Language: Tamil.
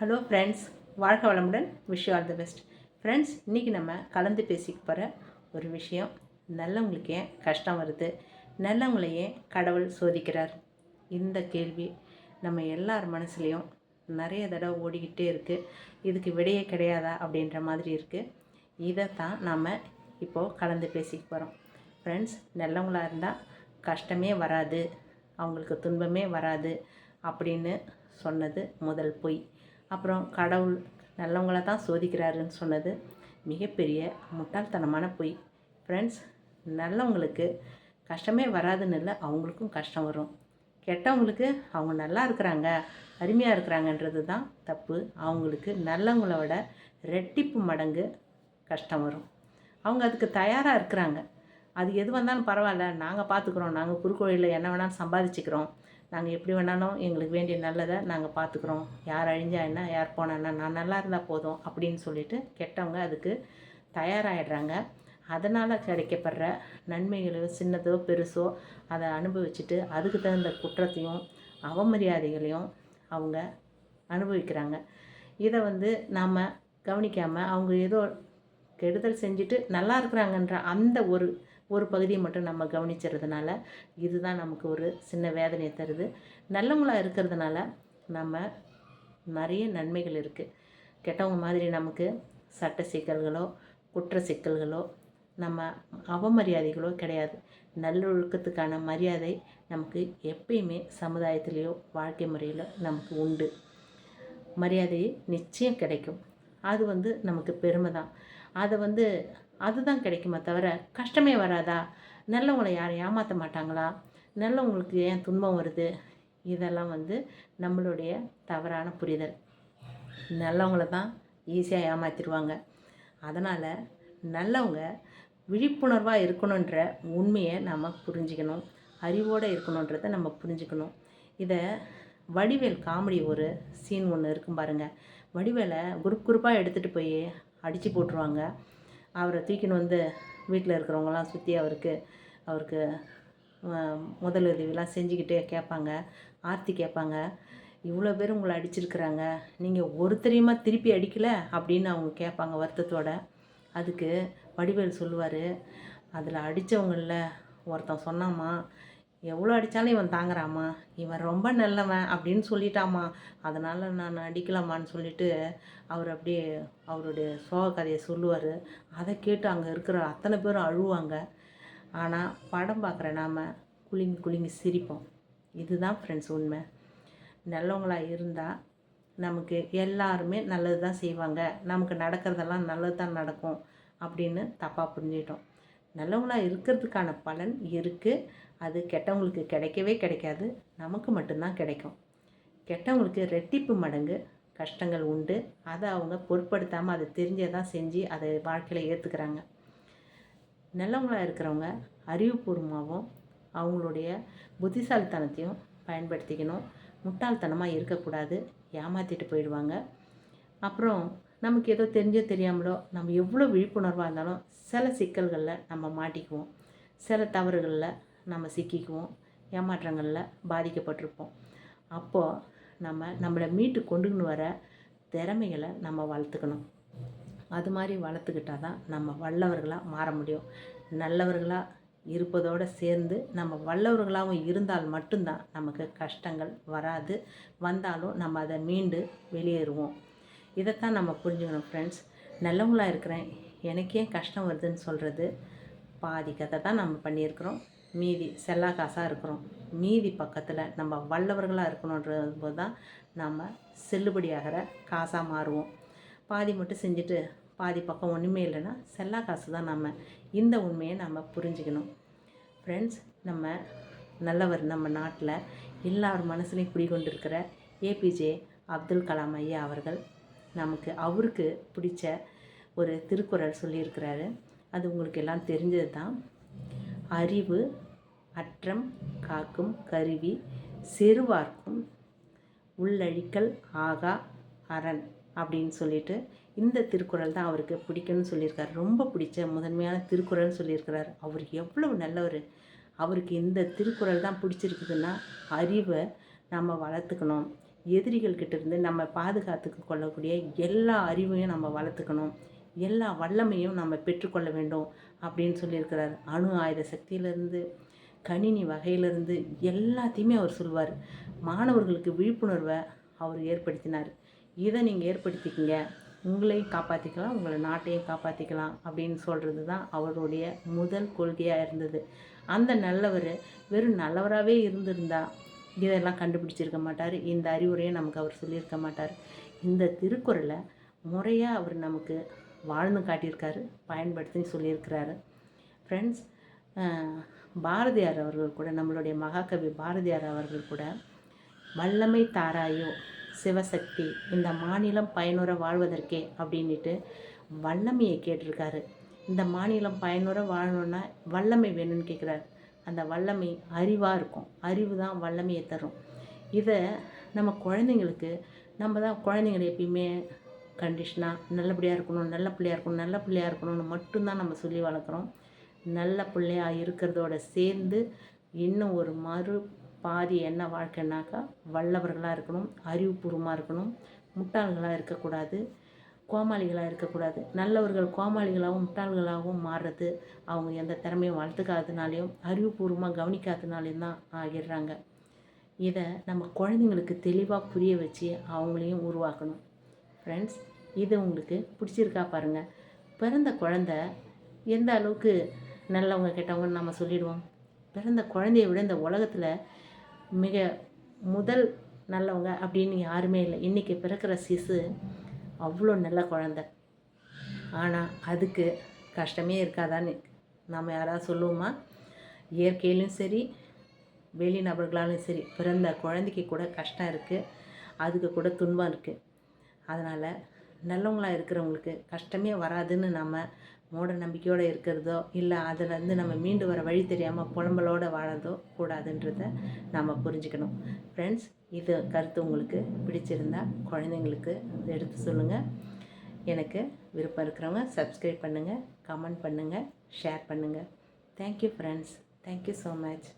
ஹலோ ஃப்ரெண்ட்ஸ் வாழ்க வளமுடன் wish all the best friends இன்றைக்கி நம்ம கலந்து பேசிக்க போகிற ஒரு விஷயம். நல்லவங்களுக்கு ஏன் கஷ்டம் வருது? நல்லவங்களை ஏன் கடவுள் சோதிக்கிறார்? இந்த கேள்வி நம்ம எல்லார் மனசுலேயும் நிறைய தடவை ஓடிக்கிட்டே இருக்குது இதுக்கு விடையே கிடையாதா அப்படின்ற மாதிரி இருக்குது இதை தான் நாம் இப்போது கலந்து பேசிக்க போகிறோம் ஃப்ரெண்ட்ஸ் நல்லவங்களாக இருந்தால் கஷ்டமே வராது. அவங்களுக்கு துன்பமே வராது அப்படின்னு சொன்னது முதல் பொய். அப்புறம் கடவுள் நல்லவங்கள தான் சோதிக்கிறாருன்னு சொன்னது. மிகப்பெரிய முட்டாள்தனமான பொய். ஃப்ரெண்ட்ஸ் நல்லவங்களுக்கு கஷ்டமே வராதுன்னு இல்லை அவங்களுக்கும் கஷ்டம் வரும். கெட்டவங்களுக்கு அவங்க நல்லா இருக்கிறாங்க அருமையாக இருக்கிறாங்கன்றது தான் தப்பு. அவங்களுக்கு நல்லவங்களோட ரெட்டிப்பு மடங்கு கஷ்டம் வரும். அவங்க அதுக்கு தயாராக இருக்கிறாங்க. அது எது வந்தாலும் பரவாயில்ல நாங்கள் பார்த்துக்குறோம் நாங்கள் குறுக்கோழியில் என்ன வேணாலும் சம்பாதிச்சுக்கிறோம் நாங்கள் எப்படி வேணாலும் எங்களுக்கு வேண்டிய நல்லதை நாங்கள் பார்த்துக்குறோம் யார் அழிஞ்சா என்ன யார் போனால் என்ன நான் நல்லா இருந்தால் போதும் அப்படின்னு சொல்லிட்டு கெட்டவங்க அதுக்கு தயாராகிடுறாங்க அதனால் கிடைக்கப்படுற நன்மைகளோ சின்னதோ பெருசோ அதை அனுபவிச்சுட்டு அதுக்கு தகுந்த குற்றத்தையும் அவமரியாதைகளையும் அவங்க அனுபவிக்கிறாங்க. இதை வந்து நாம் கவனிக்காமல் அவங்க ஏதோ கெடுதல் செஞ்சுட்டு நல்லா இருக்கிறாங்கன்ற அந்த ஒரு ஒரு பகுதியை மட்டும் நம்ம கவனிச்சுறதுனால இதுதான் நமக்கு ஒரு சின்ன வேதனையை தருது. நல்லவங்களாக இருக்கிறதுனால நம்ம நிறைய நன்மைகள் இருக்குது கெட்டவங்க மாதிரி நமக்கு சட்ட சிக்கல்களோ குற்ற சிக்கல்களோ நம்ம அவமரியாதைகளோ கிடையாது. நல்லொழுக்கத்துக்கான மரியாதை நமக்கு எப்பயுமே சமுதாயத்திலேயோ வாழ்க்கை முறையில் நமக்கு உண்டு. மரியாதை நிச்சயம் கிடைக்கும். அது வந்து நமக்கு பெருமை தான் அதை வந்து அதுதான் கிடைக்குமே தவிர கஷ்டமே வராதா? நல்லவங்களை யாரும் ஏமாற்ற மாட்டாங்களா? நல்லவங்களுக்கு ஏன் துன்பம் வருது? இதெல்லாம் வந்து நம்மளுடைய தவறான புரிதல். நல்லவங்கள தான் ஈஸியாக ஏமாற்றிடுவாங்க அதனால் நல்லவங்க விழிப்புணர்வாக இருக்கணுன்ற உண்மையை நம்ம புரிஞ்சுக்கணும். அறிவோடு இருக்கணுன்றதை நம்ம புரிஞ்சுக்கணும். இதை வடிவேல் காமெடி ஒரு சீன் ஒன்று இருக்கும் பாருங்கள் வடிவேலை குரூப் குரூப்பாக எடுத்துகிட்டு போய் அடித்து போட்டுருவாங்க. அவரை தூக்கின்னு வந்து வீட்டில் இருக்கிறவங்களாம் சுற்றி அவருக்கு அவருக்கு முதலுதவிலாம் செஞ்சுக்கிட்டே கேட்பாங்க ஆர்த்தி கேட்பாங்க இவ்வளோ பேர் உங்களை அடிச்சிருக்கிறாங்க நீங்கள் ஒருத்தரையுமா திருப்பி அடிக்கலை? அப்படின்னு அவங்க கேட்பாங்க வருத்தத்தோட. அதுக்கு வடிவேல் சொல்லுவார் அதில் அடித்தவங்களில் ஒருத்தன் சொன்னாமா எவ்வளோ அடித்தாலும் இவன் தாங்குறாமா இவன் ரொம்ப நல்லவன் அப்படின்னு சொல்லிட்டாமா அதனால் நான் அடிக்கலாமான்னு சொல்லிட்டு அவர் அப்படியே அவருடைய சோக கதையை சொல்லுவார். அதை கேட்டு அங்கே இருக்கிற அத்தனை பேரும் அழுவாங்க. ஆனால் படம் பார்க்குற நாம் குலுங்கி குலுங்கி சிரிப்போம். இதுதான் ஃப்ரெண்ட்ஸ் உண்மை. நல்லவங்களாக இருந்தால் நமக்கு எல்லாருமே நல்லது தான் செய்வாங்க. நமக்கு நடக்கிறதெல்லாம் நல்லது தான் நடக்கும் அப்படின்னு தப்பாக புரிஞ்சிட்டோம் நல்லவங்களாக இருக்கிறதுக்கான பலன் இருக்குது அது கெட்டவங்களுக்கு கிடைக்கவே கிடைக்காது. நமக்கு மட்டும்தான் கிடைக்கும். கெட்டவங்களுக்கு ரெட்டிப்பு மடங்கு கஷ்டங்கள் உண்டு. அதை அவங்க பொருட்படுத்தாமல் அதை தெரிஞ்சதான் செஞ்சு அதை வாழ்க்கையில் ஏற்றுக்கிறாங்க நல்லவங்களாக இருக்கிறவங்க அறிவுபூர்வமாகவும் அவங்களுடைய புத்திசாலித்தனத்தையும் பயன்படுத்திக்கணும். முட்டாள்தனமாக இருக்கக்கூடாது. ஏமாற்றிட்டு போயிடுவாங்க. அப்புறம் நமக்கு ஏதோ தெரிஞ்சோ தெரியாமலோ நம்ம எவ்வளோ விழிப்புணர்வாக இருந்தாலும் சில சிக்கல்களில் நம்ம மாட்டிக்குவோம். சில தவறுகளில் நம்ம சிக்கிக்குவோம் ஏமாற்றங்களில் பாதிக்கப்பட்டிருப்போம். அப்போது நம்ம நம்மளை மீட்டு கொண்டுன்னு வர திறமைகளை நம்ம வளர்த்துக்கணும். அது மாதிரி வளர்த்துக்கிட்டால் தான் நம்ம வல்லவர்களாக மாற முடியும். நல்லவர்களாக இருப்பதோடு சேர்ந்து நம்ம வல்லவர்களாகவும் இருந்தால் மட்டும்தான் நமக்கு கஷ்டங்கள் வராது. வந்தாலும் நம்ம அதை மீண்டு வெளியேறுவோம். இதைத்தான் நம்ம புரிஞ்சுக்கணும் ஃப்ரெண்ட்ஸ் நல்லவங்களாக இருக்கிறேன் எனக்கே கஷ்டம் வருதுன்னு சொல்கிறது பாதி கதை தான் நம்ம பண்ணியிருக்கிறோம். மீதி செல்லா காசாக இருக்கிறோம். மீதி பக்கத்தில் நம்ம வல்லவர்களாக இருக்கணுன்றது போது தான் நம்ம செல்லுபடியாகிற காசாக மாறுவோம். பாதி மட்டும் செஞ்சுட்டு பாதி பக்கம் ஒன்றுமே இல்லைன்னா செல்லா காசு தான் நம்ம இந்த உண்மையை நம்ம புரிஞ்சுக்கணும். ஃப்ரெண்ட்ஸ் நம்ம நல்லவர் நம்ம நாட்டில் எல்லார் மனசுலையும் குடிகொண்டிருக்கிற ஏபிஜே அப்துல் கலாம் ஐயா அவர்கள் நமக்கு அவருக்கு பிடிச்ச ஒரு திருக்குறள் சொல்லியிருக்கிறாரு. அது உங்களுக்கு எல்லாம் தெரிஞ்சது தான் அறிவு அற்றம் காக்கும் கருவி செருவார்க்கும் உள்ளழிக்கல் ஆகா அரண் அப்படின்னு சொல்லிட்டு இந்த திருக்குறள் தான் அவருக்கு பிடிக்கும்னு சொல்லியிருக்காரு. ரொம்ப பிடிச்ச முதன்மையான திருக்குறள்னு சொல்லியிருக்கிறார். அவர் எவ்வளவு நல்லவர். அவருக்கு இந்த திருக்குறள் தான் பிடிச்சிருக்குதுன்னா அறிவை நம்ம வளர்த்துக்கணும். எதிரிகள் இருந்து நம்ம பாதுகாத்துக்கு கொள்ளக்கூடிய எல்லா அறிவையும் நம்ம வளர்த்துக்கணும். எல்லா வல்லமையும் நம்ம பெற்றுக்கொள்ள வேண்டும். அப்படின்னு சொல்லியிருக்கிறார். அணு ஆயுத சக்தியிலேருந்து கணினி வகையிலிருந்து எல்லாத்தையுமே அவர் சொல்வார் மாணவர்களுக்கு விழிப்புணர்வை அவர் ஏற்படுத்தினார். இதை நீங்கள் ஏற்படுத்திக்கிங்க. உங்களையும் காப்பாற்றிக்கலாம் உங்களை நாட்டையும் காப்பாற்றிக்கலாம் அப்படின்னு சொல்கிறது தான் அவருடைய முதல் கொள்கையாக இருந்தது. அந்த நல்லவர் வெறும் நல்லவராகவே இருந்திருந்தா இதெல்லாம் கண்டுபிடிச்சிருக்க மாட்டார். இந்த அறிவுரையை நமக்கு அவர் சொல்லியிருக்க மாட்டார். இந்த திருக்குறளை முறையாக அவர் நமக்கு வாழ்ந்து காட்டியிருக்காரு பயன்படுத்தி சொல்லியிருக்கிறாரு. ஃப்ரெண்ட்ஸ் பாரதியார் அவர்கள் கூட நம்மளுடைய மகாகவி பாரதியார் அவர்கள் கூட வல்லமை தாராயோ சிவசக்தி இந்த மாநிலம் பயனுற வாழ்வதற்கே அப்படின்ட்டு வல்லமையை கேட்டிருக்காரு. இந்த மாநிலம் பயனுற வாழணுன்னா வல்லமை வேணும்னு கேட்குறாரு. அந்த வல்லமை அறிவாக இருக்கும். அறிவு தான் வல்லமையை தரும். இதை நம்ம குழந்தைங்களுக்கு நம்ம தான் குழந்தைங்களை எப்பயுமே கண்டிஷனாக நல்லபடியாக இருக்கணும் நல்ல பிள்ளையாக இருக்கணும் நல்ல பிள்ளையாக இருக்கணும்னு மட்டும்தான் நம்ம சொல்லி வளர்க்குறோம். நல்ல பிள்ளையாக இருக்கிறதோட சேர்ந்து இன்னும் ஒரு மறு பாதி என்ன வாழ்க்கைனாக்கா வல்லவர்களாக இருக்கணும் அறிவுபூர்வமாக இருக்கணும். முட்டாள்களாக இருக்கக்கூடாது கோமாளிகளாக இருக்கக்கூடாது. நல்லவர்கள் கோமாளிகளாகவும் முட்டாள்களாகவும் மாறுறது அவங்க எந்த திறமையும் வளர்த்துக்காததுனாலையும் அறிவுபூர்வமாக கவனிக்காததுனாலையும் தான் ஆகிடுறாங்க. இதை நம்ம குழந்தைங்களுக்கு தெளிவாக புரிய வச்சு அவங்களையும் உருவாக்கணும். ஃப்ரெண்ட்ஸ் இது உங்களுக்கு பிடிச்சிருக்கா பாருங்கள் பிறந்த குழந்த எந்த அளவுக்கு நல்லவங்க கெட்டவங்கன்னு நம்ம சொல்லிடுவோம். பிறந்த குழந்தைய விட இந்த உலகத்தில் மிக முதல் நல்லவங்க அப்படின்னு யாருமே இல்லை. இன்றைக்கி பிறக்கிற சிசு அவ்வளோ நல்ல குழந்த. ஆனால் அதுக்கு கஷ்டமே இருக்காதான்னு நம்ம யாராவது சொல்லுவோமா? இயற்கையிலும் சரி வெளி நபர்களாலும் சரி பிறந்த குழந்தைக்கு கூட கஷ்டம் இருக்குது அதுக்கு கூட துன்பம் இருக்குது அதனால் நல்லவங்களாக இருக்கிறவங்களுக்கு கஷ்டமே வராதுன்னு நம்ம மூட நம்பிக்கையோடு இருக்கிறதோ இல்லை அதிலேருந்து நம்ம மீண்டு வர வழி தெரியாமல் புலம்பலோடு வாழதோ கூடாதுன்றத நம்ம புரிஞ்சுக்கணும். ஃப்ரெண்ட்ஸ் இது கருத்து உங்களுக்கு பிடிச்சிருந்தா குழந்தைங்களுக்கு எடுத்து சொல்லுங்கள் எனக்கு விருப்பம் இருக்கிறவங்க சப்ஸ்கிரைப் பண்ணுங்கள் கமெண்ட் பண்ணுங்கள் ஷேர் பண்ணுங்கள் thank you friends thank you so much